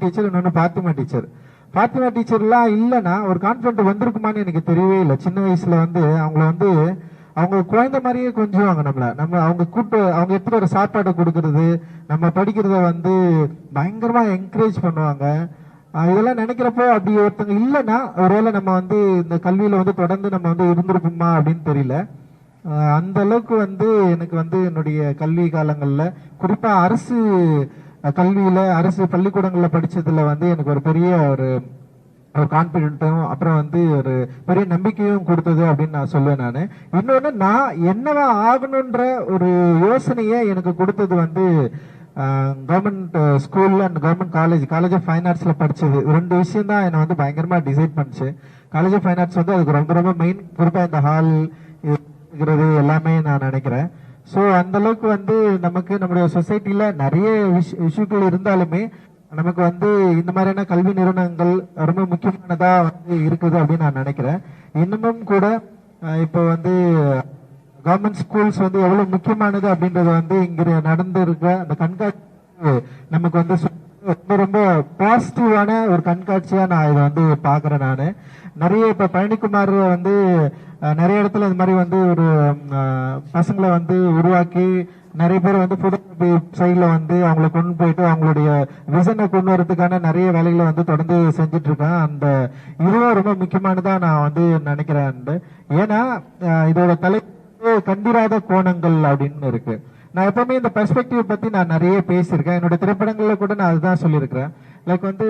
Teacher இன்னொன்னு Fathima teacher Fathima டீச்சர்லாம் இல்லைன்னா ஒரு கான்ஃபிடென்ட் வந்திருக்குமான்னு எனக்கு தெரியவே இல்லை. சின்ன வயசுல வந்து அவங்கள வந்து அவங்க குழந்தை மாதிரியே கொஞ்சுவாங்க நம்மளை. நம்ம அவங்க கூட்டு அவங்க எப்படி ஒரு சாப்பாடை கொடுக்கறது நம்ம படிக்கிறத வந்து பயங்கரமா என்கரேஜ் பண்ணுவாங்க. இதெல்லாம் நினைக்கிறப்போ அப்படி ஒருத்தங்க இல்லைன்னா ஒருவேளை நம்ம வந்து இந்த கல்வியில வந்து தொடர்ந்து நம்ம வந்து இருந்திருப்போமா அப்படின்னு தெரியல. அந்த அளவுக்கு வந்து எனக்கு வந்து என்னுடைய கல்வி காலங்கள்ல குறிப்பா அரசு கல்வியில் அரசு பள்ளிக்கூடங்களில் படித்ததில் வந்து எனக்கு ஒரு பெரிய ஒரு ஒரு கான்ஃபிடென்ட்டும் அப்புறம் வந்து ஒரு பெரிய நம்பிக்கையும் கொடுத்தது அப்படின்னு நான் சொல்லுவேன் நான். இன்னொன்று நான் என்னவா ஆகணுன்ற ஒரு யோசனையை எனக்கு கொடுத்தது வந்து கவர்மெண்ட் ஸ்கூலில் and government college college of fine ஆர்ட்ஸில் படித்தது ரெண்டு விஷயம் தான் என்னை வந்து பயங்கரமாக டிசைட் பண்ணிச்சு. காலேஜ் ஆஃப் ஃபைன் ஆர்ட்ஸ் வந்து அதுக்கு ரொம்ப ரொம்ப மெயின் குறிப்பாக இந்த ஹால் இருக்கிறது எல்லாமே நான் நினைக்கிறேன். ஸோ அந்த அளவுக்கு வந்து நமக்கு நம்முடைய சொசைட்டியில் நிறைய இஷ்யூக்கள் இருந்தாலுமே நமக்கு வந்து இந்த மாதிரியான கல்வி நிறுவனங்கள் ரொம்ப முக்கியமானதாக வந்து இருக்குது அப்படின்னு நான் நினைக்கிறேன். இன்னமும் கூட இப்போ வந்து கவர்மெண்ட் ஸ்கூல்ஸ் வந்து எவ்வளவு முக்கியமானது அப்படின்றது வந்து இங்க நடந்திருக்க அந்த கண்காட்சி நமக்கு வந்து ரொம்ப ரொம்ப பாசிட்டிவான ஒரு கண்காட்சியா நான் இதை வந்து பாக்குறேன் நானு. நிறைய இப்ப பழனிக்குமார் வந்து நிறைய இடத்துல இந்த மாதிரி வந்து ஒரு பசங்களை வந்து உருவாக்கி நிறைய பேர் வந்து புது சைடில் வந்து அவங்கள கொண்டு போயிட்டு அவங்களுடைய விசனை கொண்டு வரதுக்கான நிறைய வேலைகளை வந்து தொடர்ந்து செஞ்சுட்டு இருக்கேன் அந்த இதுவும் ரொம்ப முக்கியமானதாக நான் வந்து நினைக்கிறேன் ஏன்னா இதோட தலை கண்டிராத கோணங்கள் அப்படின்னு இருக்கு. நான் எப்பவுமே இந்த பெர்ஸ்பெக்டிவ் பத்தி நான் நிறைய பேசியிருக்கேன். என்னோட திரைப்படங்கள்ல கூட நான் அதுதான் சொல்லியிருக்கிறேன். லைக் வந்து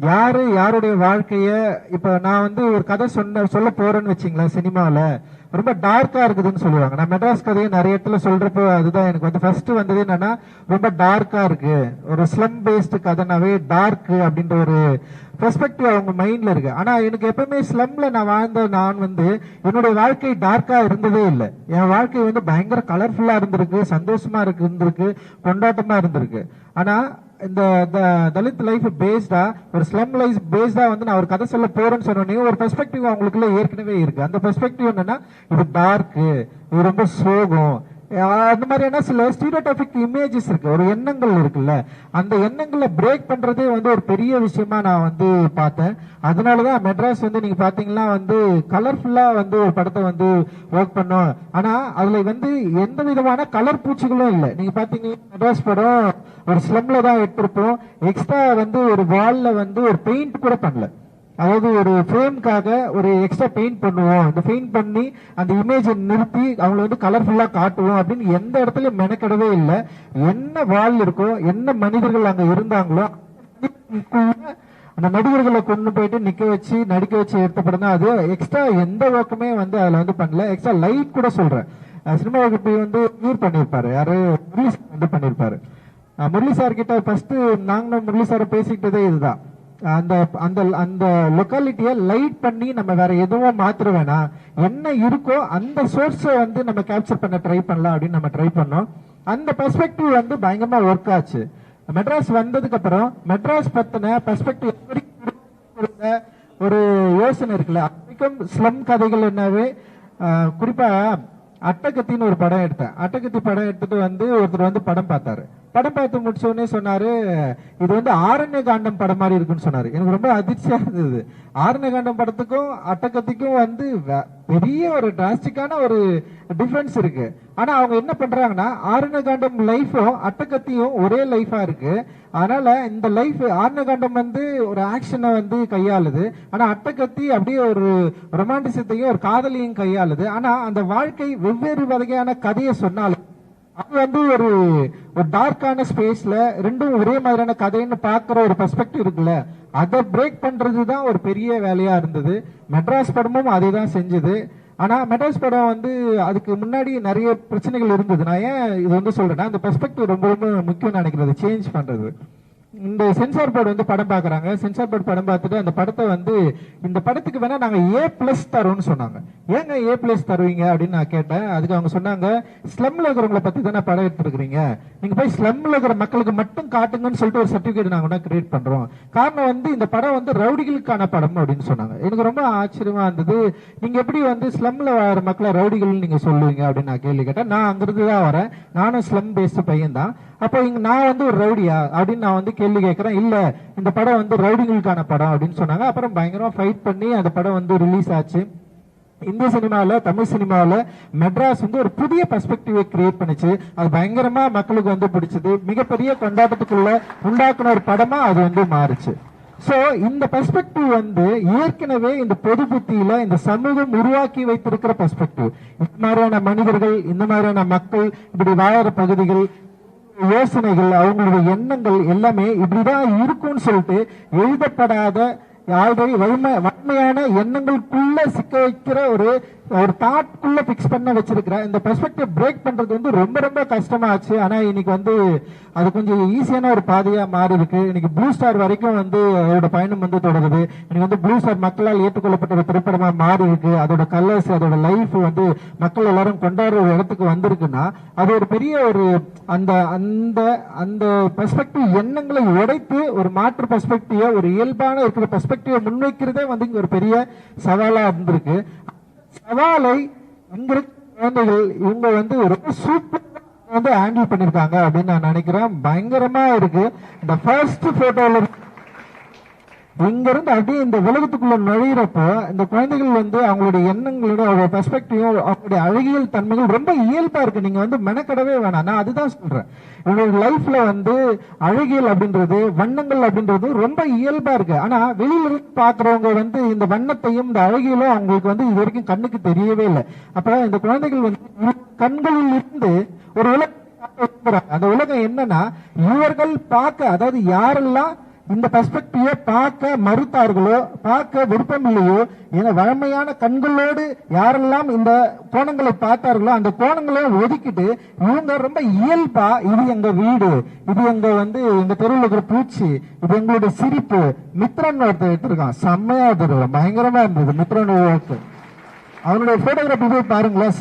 யாரு யாருடைய வாழ்க்கைய இப்ப நான் வந்து ஒரு கதை சொன்ன சொல்ல போறேன்னு வச்சுங்களேன் சினிமால. ரொம்ப டார்க்கா இருக்குதுன்னு சொல்லுவாங்க. நான் மெட்ராஸ் கதையை நிறைய இடத்துல சொல்றப்போ அதுதான் எனக்கு வந்து ஃபர்ஸ்ட் வந்தது என்னன்னா ரொம்ப டார்க்கா இருக்கு. ஒரு ஸ்லம் பேஸ்டு கதைனாவே டார்க் அப்படின்ற ஒரு பெர்ஸ்பெக்டிவ் அவங்க மைண்ட்ல இருக்கு. ஆனா எனக்கு எப்பவுமே ஸ்லம்ல நான் வாழ்ந்த நான் வந்து என்னுடைய வாழ்க்கை டார்க்கா இருந்ததே இல்லை. என் வாழ்க்கை வந்து பயங்கர கலர்ஃபுல்லா இருந்திருக்கு சந்தோஷமா இருக்கு இருந்திருக்கு கொண்டாட்டமா இருந்திருக்கு. ஆனா இந்த த- தலித் லைஃப் பேஸ்டா ஒரு ஸ்லம் லைஃப் பேஸ்டா வந்து நான் ஒரு கதை சொல்ல போறேன்னு சொன்னோன்னே ஒரு பெர்ஸ்பெக்டிவ் அவங்களுக்குள்ள ஏற்கனவே இருக்கு. அந்த பெர்ஸ்பெக்டிவ் என்னன்னா இது டார்க்கு இது ரொம்ப சோகம். அஹ் அந்த மாதிரியான சில ஸ்டீரியோடாபிக் இமேஜஸ் இருக்கு. ஒரு எண்ணங்கள் இருக்குல்ல அந்த எண்ணங்களை பிரேக் பண்றதே வந்து ஒரு பெரிய விஷயமா நான் வந்து பார்த்தேன். அதனாலதான் மெட்ராஸ் வந்து நீங்க பாத்தீங்கன்னா வந்து கலர்ஃபுல்லா வந்து ஒரு படத்தை வந்து ஒர்க் பண்ணோம். ஆனா அதுல வந்து எந்த விதமான கலர் பூச்சிகளும் இல்லை. நீங்க பாத்தீங்கன்னா மெட்ராஸ் படம் ஒரு ஸ்லம்ல தான் எடுத்திருப்போம். எக்ஸ்ட்ரா வந்து ஒரு வால்ல வந்து ஒரு பெயிண்ட் கூட பண்ணல. அதாவது ஒரு ஃப்ரேம்காக ஒரு எக்ஸ்ட்ரா பெயிண்ட் பண்ணுவோம். இந்த பெயிண்ட் பண்ணி அந்த இமேஜை நிறுத்தி அவங்கள வந்து கலர்ஃபுல்லாக காட்டுவோம் அப்படின்னு எந்த இடத்துலையும் மெனக்கெடவே இல்லை. என்ன வால் இருக்கோ என்ன மனிதர்கள் அங்கே இருந்தாங்களோ அந்த நடிகர்களை கொண்டு போயிட்டு நிக்க வச்சு நடிக்க வச்சு எடுத்த படம் தான் அது. எக்ஸ்ட்ரா எந்த ஒர்க்குமே வந்து அதில் வந்து பண்ணல. எக்ஸ்ட்ரா லைட் கூட சொல்றேன். சினிமாவுக்கு வந்து யூர் பண்ணியிருப்பாரு. யாரு? முரளி சார் வந்து பண்ணியிருப்பாரு. முரளி சார் கிட்ட ஃபர்ஸ்ட் நாங்களும் முரளி சார் பேசிக்கிட்டதே இதுதான். அந்த அந்த அந்த லொக்காலிட்டியை லைட் பண்ணி நம்ம வேற எதுவும் மாத்திர வேணாம் என்ன இருக்கோ அந்த சோர்ஸை வந்து நம்ம கேப்சர் பண்ண ட்ரை பண்ணலாம் அப்படின்னு நம்ம ட்ரை பண்ணோம். அந்த பெர்ஸ்பெக்டிவ் வந்து பயங்கரமா ஒர்க் ஆச்சு. மெட்ராஸ் வந்ததுக்கு அப்புறம் மெட்ராஸ் பத்தின பெர்ஸ்பெக்டிவ் ஒரு யோசனை இருக்குல்ல. அதுக்கும் ஸ்லம் கதைகள் என்னவே குறிப்பா அட்டகத்தின்னு ஒரு படம் எடுத்தேன். அட்டகத்தி படம் எடுத்துட்டு வந்து ஒருத்தர் வந்து படம் பார்த்தாரு. படம் பார்த்து முடிச்சோடனே சொன்னார் சொன்னாரு இது வந்து ஆரண்ய காண்டம் படம் மாதிரி இருக்குன்னு சொன்னாரு. எனக்கு ரொம்ப அதிர்ச்சியா இருந்தது. ஆரண்ய காண்டம் படத்துக்கும் அட்டகத்திக்கும் வந்து பெரிய ஒரு டிராஸ்டிக்கான ஒரு டிஃபரன்ஸ் இருக்கு. ஆனா அவங்க என்ன பண்றாங்கன்னா ஆரண்ய காண்டம் லைஃபும் அட்டகத்தியும் ஒரே லைஃபா இருக்கு. அதனால இந்த லைஃப் ஆர்னகாண்டம் வந்து ஒரு ஆக்ஷனை வந்து கையாளுது. ஆனா அட்டகத்தி அப்படியே ஒரு ரொமான்டிசத்தையும் ஒரு காதலையும் கையாளுது. ஆனா அந்த வாழ்க்கை வெவ்வேறு வகையான கதையை சொன்னாலும் அது வந்து ஒரு ஒரு டார்க்கான ஸ்பேஸ்ல ரெண்டும் ஒரே மாதிரியான கதைன்னு பாக்குற ஒரு பெர்ஸ்பெக்டிவ் இருக்குல்ல அதை பிரேக் பண்றது தான் ஒரு பெரிய வேலையா இருந்தது. மெட்ராஸ் படமும் அதே தான் செஞ்சது. ஆனா மெட்ராஸ் படம் வந்து அதுக்கு முன்னாடி நிறைய பிரச்சனைகள் இருந்தது. நான் ஏன் இது வந்து சொல்றேன்னா அந்த பெர்ஸ்பெக்டிவ் ரொம்ப ரொம்ப முக்கியம் நினைக்கிறது சேஞ்ச் பண்றது. இந்த சென்சார் போர்டு வந்து படம் பாக்குறாங்க சென்சார் போர்டு படம் பார்த்துட்டு அந்த படத்தை வந்து இந்த படத்துக்கு வேணா நாங்க ஏ பிளஸ் தரோம்னு சொன்னாங்க. ஏங்க ஏ பிளஸ் தருவீங்க அப்படின்னு நான் கேட்டேன். அதுக்கு அவங்க சொன்னாங்க ஸ்லம்ல இருக்கிறவங்கள பத்தி தானே படம் எடுத்துருக்கீங்க நீங்க போய் ஸ்லம்ல இருக்கிற மக்களுக்கு மட்டும் காட்டுங்கன்னு சொல்லிட்டு ஒரு சர்டிபிகேட் நாங்க கிரியேட் பண்றோம். காரணம் வந்து இந்த படம் வந்து ரவுடிகளுக்கான படம் அப்படின்னு சொன்னாங்க. எனக்கு ரொம்ப ஆச்சரியமா இருந்தது. நீங்க எப்படி வந்து ஸ்லம்ல வர மக்களை ரவுடிகள் நீங்க சொல்லுவீங்க அப்படின்னு நான் கேள்வி கேட்டேன். நான் அங்கிருந்து தான் வரேன். நானும் ஸ்லம் பேஸ்ட் பையன் தான் அப்போ இங்க நான் வந்து ஒரு ரவுடியா அப்படின்னு நான் வந்து கேள்வி கேட்கறேன் இல்ல இந்த படம் வந்து ரவுடிங்களுக்கான படம் அப்படின்னு சொன்னாங்க. அப்புறம் பயங்கரமா ஃபைட் பண்ணி அந்த படம் வந்து ரிலீஸ் ஆச்சு. இந்திய சினிமாவில் தமிழ் சினிமாவில் மெட்ராஸ் வந்து ஒரு புதிய பர்ஸ்பெக்டிவை கிரியேட் பண்ணிச்சு. அது பயங்கரமாக மக்களுக்கு வந்து பிடிச்சது. மிகப்பெரிய கொண்டாட்டத்துக்குள்ள உண்டாக்குன ஒரு படமா அது வந்து மாறுச்சு. ஸோ இந்த பெர்ஸ்பெக்டிவ் வந்து ஏற்கனவே இந்த பொது புத்தியில இந்த சமூகம் உருவாக்கி வைத்திருக்கிற பெர்ஸ்பெக்டிவ் இந்த மாதிரியான மனிதர்கள் இந்த மாதிரியான மக்கள் இப்படி வாழற பகுதிகள் யோசனைகள் அவங்களுடைய எண்ணங்கள் எல்லாமே இப்படிதான் இருக்கும்னு சொல்லிட்டு எழுதப்படாத ஆல்ரெடி வலிமை வன்மையான எண்ணங்களுக்குள்ள சிக்க வைக்கிற ஒரு ஒரு தாட்குள்ள பிக்ஸ் பண்ண வச்சிருக்கிறேன். இந்த பெர்ஸ்பெக்டிவ் பிரேக் பண்றது வந்து ரொம்ப ரொம்ப கஷ்டமாச்சு. ஆனா இன்னைக்கு வந்து அது கொஞ்சம் ஈஸியான ஒரு பாதையா மாறி இருக்கு இன்னைக்கு ப்ளூ ஸ்டார் வரைக்கும் வந்து அதோட பயணம் வந்து தொடருது. இன்னைக்கு வந்து ப்ளூ ஸ்டார் மக்களால் ஏற்றுக்கொள்ளப்பட்ட ஒரு திரைப்படமா மாறி இருக்கு அதோட கலர்ஸ் அதோட லைஃப் வந்து மக்கள் எல்லாரும் கொண்டாடுற ஒரு இடத்துக்கு வந்திருக்குன்னா அது ஒரு பெரிய ஒரு அந்த அந்த அந்த பெர்ஸ்பெக்டிவ் எண்ணங்களை உடைத்து ஒரு மாற்று பெர்ஸ்பெக்டிவ ஒரு இயல்பான இருக்கிற பெர்ஸ்பெக்டிவ முன்வைக்கிறதே வந்து இங்க ஒரு பெரிய சவாலா இருந்திருக்கு. சவாலை இங்க குழந்தைகள் இவங்க வந்து ரொம்ப சூப்பர் வந்து ஹேண்டில் பண்ணிருக்காங்க அப்படின்னு நான் நினைக்கிறேன். பயங்கரமா இருக்கு. இந்த ஃபர்ஸ்ட் போட்டோல இங்கிருந்து அப்படியே இந்த உலகத்துக்குள்ள நுழையிறப்போ இந்த குழந்தைகள் வந்து அவங்களுடைய எண்ணங்களோட அவங்க பெர்ஸ்பெக்டிவ் அவங்களுடைய அழகியல் தன்மைகள் ரொம்ப இயல்பா இருக்கு. நீங்க வந்து மெனக்கடவே வேணாம். நான் அதுதான் சொல்றேன். இவங்களோட லைஃப்ல வந்து அழகியல் அப்படின்றது வண்ணங்கள் அப்படின்றது ரொம்ப இயல்பா இருக்கு. ஆனா வெளியில இருந்து பாக்குறவங்க வந்து இந்த வண்ணத்தையும் இந்த அழகியலும் அவங்களுக்கு வந்து இது வரைக்கும் கண்ணுக்கு தெரியவே இல்லை. அப்ப இந்த குழந்தைகள் வந்து கண்களில் இருந்து ஒரு உலகம் அந்த உலகம் என்னன்னா இவர்கள் பார்க்க அதாவது யாரெல்லாம் இந்த பெர்ஸ்பெக்டிவ பார்க்க மறுத்தார்களோ பார்க்க விருப்பம் இல்லையோ என வழமையான கண்களோடு யாரெல்லாம் இந்த கோணங்களை பார்த்தார்களோ அந்த கோணங்களை ஒதுக்கிட்டு இவங்க ரொம்ப இயல்பா இது எங்க வீடு இது எங்க வந்து எங்க தெருவில் இருக்கிற பூச்சி இது எங்களுடைய சிரிப்பு மித்ரன் ஒருத்தர் எடுத்திருக்கான். செம்மையா எடுத்திருக்கான். பயங்கரமா இருந்தது மித்ரன் ஒர்க்கு அவனுடைய போட்டோகிராஃபி போய் பாருங்களேன்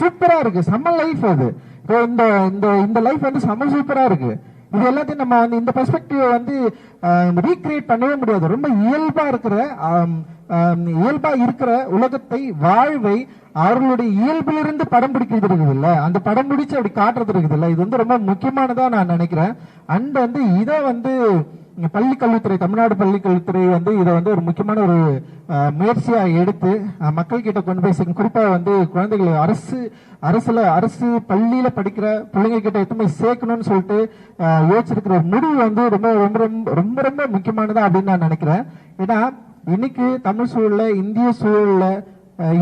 சூப்பரா இருக்கு. செம்ம லைஃப் அது. இப்போ இந்த இந்த இந்த லைஃப் வந்து செம்ம சூப்பரா இருக்கு. இது எல்லாத்தையும் நம்ம வந்து இந்த பெர்ஸ்பெக்டிவ் வந்து ரீக்ரியேட் பண்ணவே முடியாது. ரொம்ப இயல்பா இருக்கிற இயல்பாக இயல்பா இருக்கிற உலகத்தை வாழ்வை அவர்களுடைய இயல்பிலிருந்து படம் பிடிக்கிறது இருக்குது இல்லை? அந்த படம் பிடிச்சு அப்படி காட்டுறது இருக்குது இல்லை? இது வந்து ரொம்ப முக்கியமானதா நான் நினைக்கிறேன். அண்ட் வந்து இதை வந்து பள்ளி கல்வித்துறை தமிழ்நாடு பள்ளி கல்வித்துறை வந்து இதை வந்து ஒரு முக்கியமான ஒரு முயற்சியாக எடுத்து மக்கள் கிட்ட கொண்டு போய் சேர்க்கும் குறிப்பாக வந்து குழந்தைகள் அரசு அரசுல அரசு பள்ளியில் படிக்கிற பிள்ளைங்க கிட்ட எத்தனை சேர்க்கணும்னு சொல்லிட்டு யோசிச்சிருக்கிற ஒரு முடிவு வந்து ரொம்ப ரொம்ப ரொம்ப ரொம்ப ரொம்ப முக்கியமானதா அப்படின்னு நான் நினைக்கிறேன். ஏன்னா இன்னைக்கு தமிழ் சூழல்ல இந்திய சூழல்ல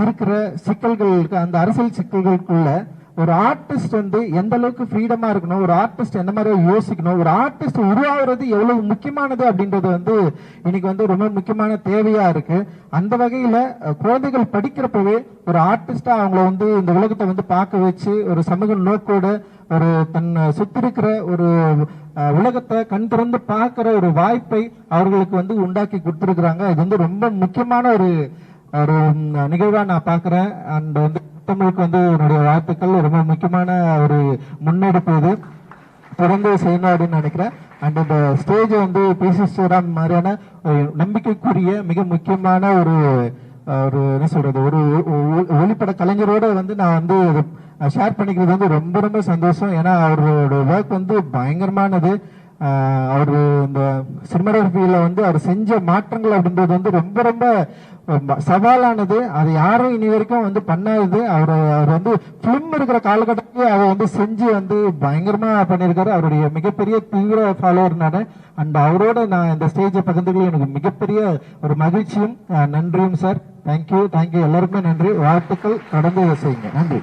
இருக்கிற சிக்கல்களுக்கு அந்த அரசியல் சிக்கல்களுக்குள்ள ஒரு ஆர்டிஸ்ட் வந்து எந்த அளவுக்கு ஃப்ரீடமா இருக்கணும் ஒரு ஆர்டிஸ்ட் எந்த மாதிரி யோசிக்கணும் ஒரு ஆர்டிஸ்ட் உருவாகிறது எவ்வளவு முக்கியமானது அப்படின்றது வந்து இன்னைக்கு வந்து ரொம்ப முக்கியமான தேவையா இருக்கு. அந்த வகையில குழந்தைகள் படிக்கிறப்பவே ஒரு ஆர்டிஸ்டா அவங்கள வந்து இந்த உலகத்தை வந்து பார்க்க வச்சு ஒரு சமூக நோக்கோட ஒரு தன் சுத்தி இருக்கிற ஒரு உலகத்தை கண் திறந்து பார்க்கிற ஒரு வாய்ப்பை அவர்களுக்கு வந்து உண்டாக்கி கொடுத்துருக்குறாங்க. இது வந்து ரொம்ப முக்கியமான ஒரு ஒரு நிகழ்வா நான் பாக்குறேன் அண்ட் வந்து தமிழுக்கு வந்து என்னுடைய வாழ்த்துக்கள். ரொம்ப முக்கியமான ஒரு முன்னெடுப்பு இது. தொடர்ந்து செய்யணும் அப்படின்னு நினைக்கிறேன். அண்ட் இந்த ஸ்டேஜ் வந்து பிசி ஸ்ரீராம் மாதிரியான ஒரு நம்பிக்கைக்குரிய மிக முக்கியமான ஒரு ஒரு என்ன சொல்றது ஒரு ஒளிப்பட கலைஞரோட வந்து நான் வந்து ஷேர் பண்ணிக்கிறது வந்து ரொம்ப ரொம்ப சந்தோஷம். ஏன்னா அவரோட ஒர்க் வந்து பயங்கரமானது. அவர் இந்த சினிமாகிராஃபியில வந்து அவர் செஞ்ச மாற்றங்கள் அப்படின்றது வந்து ரொம்ப ரொம்ப சவாலானது. அது யாரும் இனி வரைக்கும் வந்து பண்ணாதது. அவர் அவர் வந்து ஃபிலிம் இருக்கிற காலகட்டத்திலே அவர் வந்து செஞ்சு வந்து பயங்கரமாக பண்ணியிருக்காரு. அவருடைய மிகப்பெரிய தீவிர ஃபாலோவர் நான். அண்ட் அவரோட நான் இந்த ஸ்டேஜை பகிர்ந்ததில் எனக்கு மிகப்பெரிய ஒரு மகிழ்ச்சியும் நன்றியும் சார் தேங்க்யூ தேங்க்யூ எல்லாருக்குமே நன்றி. வாழ்த்துக்கள். கடந்து செய்யுங்க. நன்றி.